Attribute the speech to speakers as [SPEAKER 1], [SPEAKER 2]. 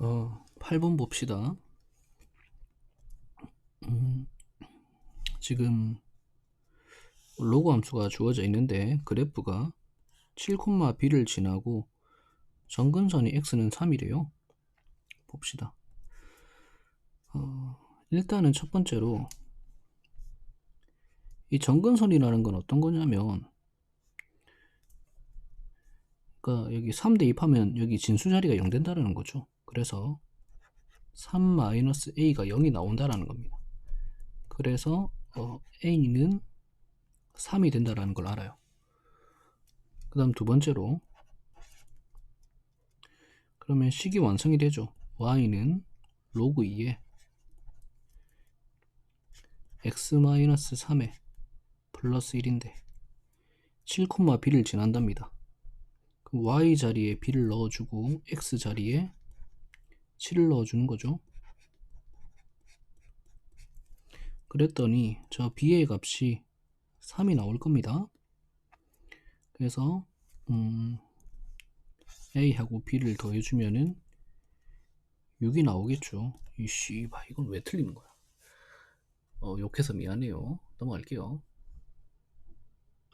[SPEAKER 1] 어, 8번 봅시다. 음, 지금 로그 함수가 주어져 있는데 그래프가 7,b를 지나고 정근선이 x는 3이래요. 봅시다. 어, 일단은 첫 번째로 이 정근선이라는 건 어떤 거냐면 그러니까 여기 3 대입하면 여기 진수 자리가 0 된다는 거죠. 그래서 3-a가 0이 나온다라는 겁니다. 그래서 어, a는 3이 된다라는 걸 알아요. 그 다음 두 번째로 그러면 식이 완성이 되죠. y는 로그 2에 x-3에 플러스 1인데 7,b를 지난답니다. y 자리에 b를 넣어주고 x 자리에 7을 넣어주는 거죠. 그랬더니 저 b의 값이 3이 나올 겁니다. 그래서 음, a하고 b를 더해주면은 6이 나오겠죠. 이씨, 이건 왜 틀리는 거야? 어, 욕해서 미안해요. 넘어갈게요.